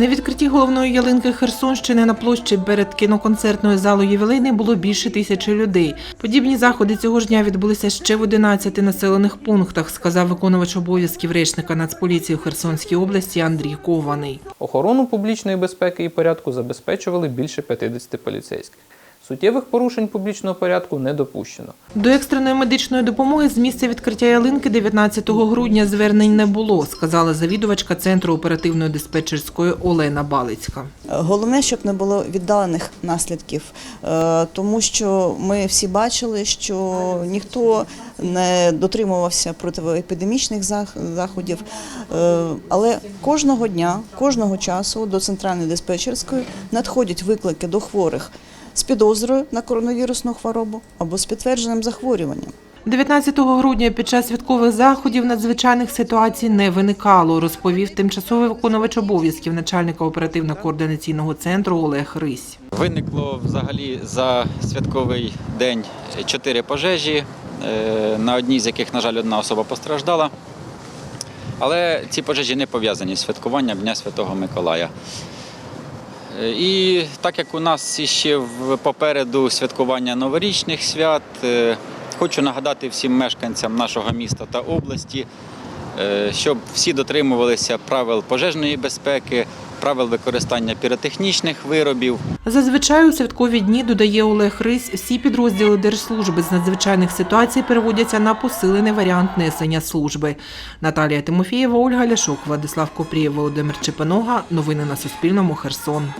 На відкритті головної ялинки Херсонщини на площі перед кіноконцертною залою Євелини було більше тисячі людей. Подібні заходи цього ж дня відбулися ще в 11 населених пунктах, сказав виконувач обов'язків речника Нацполіції у Херсонській області Андрій Кований. Охорону публічної безпеки і порядку забезпечували більше 50 поліцейських. Суттєвих порушень публічного порядку не допущено. До екстреної медичної допомоги з місця відкриття ялинки 19 грудня звернень не було, сказала завідувачка центру оперативної диспетчерської Олена Балицька. Головне, щоб не було віддалених наслідків, е, тому що ми всі бачили, що ніхто не дотримувався протиепідемічних заходів. Е, Але кожного дня, кожного часу до центральної диспетчерської надходять виклики до хворих з підозрою на коронавірусну хворобу або з підтвердженим захворюванням. 19 грудня під час святкових заходів надзвичайних ситуацій не виникало, розповів тимчасовий виконувач обов'язків начальника оперативно-координаційного центру Олег Рись. Виникло взагалі за святковий день чотири пожежі, е, на одній з яких, на жаль, одна особа постраждала. Але ці пожежі не пов'язані з святкуванням Дня Святого Миколая. Е, І так як у нас ще попереду святкування новорічних свят, е, хочу нагадати всім мешканцям нашого міста та області, е, щоб всі дотримувалися правил пожежної безпеки, правил використання піротехнічних виробів. Зазвичай у святкові дні, додає Олег Рись, всі підрозділи Держслужби з надзвичайних ситуацій переводяться на посилений варіант несення служби. Наталія Тимофієва, Ольга Ляшок, Владислав Копрієв, Володимир Чепанога. Новини на Суспільному. Херсон.